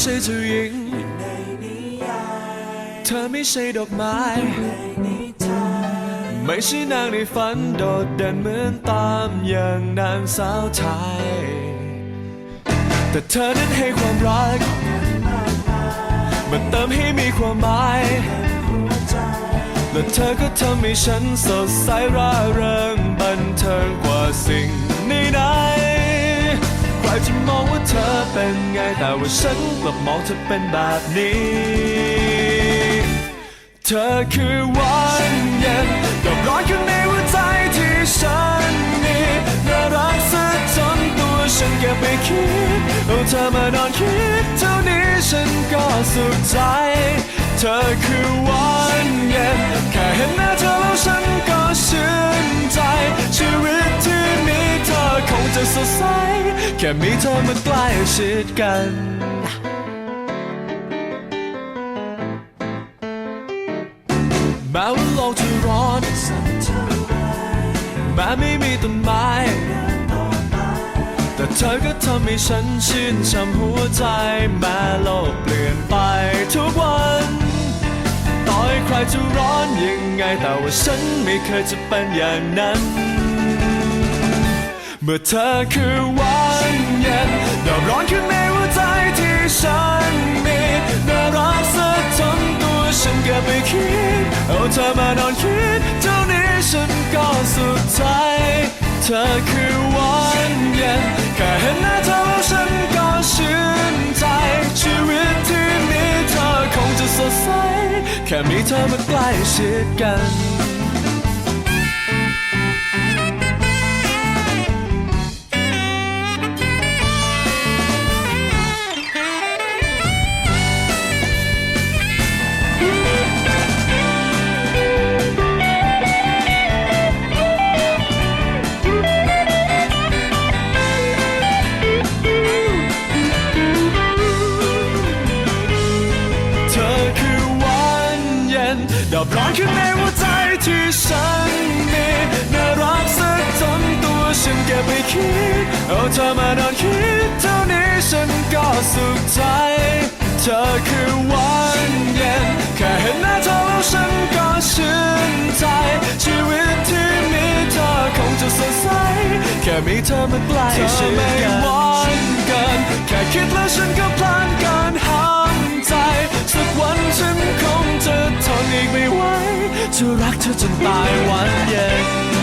ใช่เจ้หญิง เธอไม่ใช่ดอกไม้ ไม่ใช่นางในฝันโดดเด่นเหมือนตามอย่างนางสาวไทย แต่เธอนั้นให้ความรัก มันเติมให้มีความหมาย และเธอก็ทำให้ฉันสดใสร่าเริงบันเทิงกว่าสิ่งในนั้น เป็นไงแต่ว่าฉันกลับมองเธอเป็นแบบนี้ เธอคือวันเย็นดอกร้อนข้าในหัวใจที่ฉันมีน่ารักซะจนตัวฉันเก็บไปคิดเอาเธอมานอนคิดเท่านี้ฉันก็สุขใจ เธอคือวันเย็นแค่เห็นหน้าเธอแล้วฉันก็ชื่นใจ ชีวิตที่มีเธอคงจะสดใส แค่มีเธอมาใกล้ชิดกัน แม้ว่าโลกจะร้อน แม้ไม่มีต้นไม้ แต่เธอก็ทำให้ฉันชื่นช่ำหัวใจ แม้โลกเปลี่ยนไปทุกวันต่อให้ใครจะร้อนยังไง แต่ว่าฉันไม่เคยจะเป็นอย่างนั้น เมื่อเธอคือวันเย็นดอกร้อนข้างในหัวใจที่ฉันมีน่ารักซะจนตัวฉันเก็บไปคิด เอาเธอมานอนคิด เท่านี้ฉันก็สุขใจ เธอคือวันเย็นแค่เห็นหน้าเธอแล้วฉันก็ชื่นใจ ชีวิตที่มีเธอคงจะสดใส แค่มีเธอมาใกล้ชิดกัน ดอกร้อนข้างในหัวใจที่ฉันมีน่ารักซะจนตัวฉันเก็บไปคิด เอาเธอมานอนคิดเท่านี้ฉันก็สุขใจ เธอคือวันเย็นแค่เห็นหน้าเธอแล้วฉันก็ชื่นใจ ชีวิตที่มีเธอคงจะสดใสแค่มีเธอมาใกล้ชิดกันเธอไม่หวันเกิน แค่คิดแล้วฉันก็พลานเกินหา จะรักเธอจนตายวันเย็น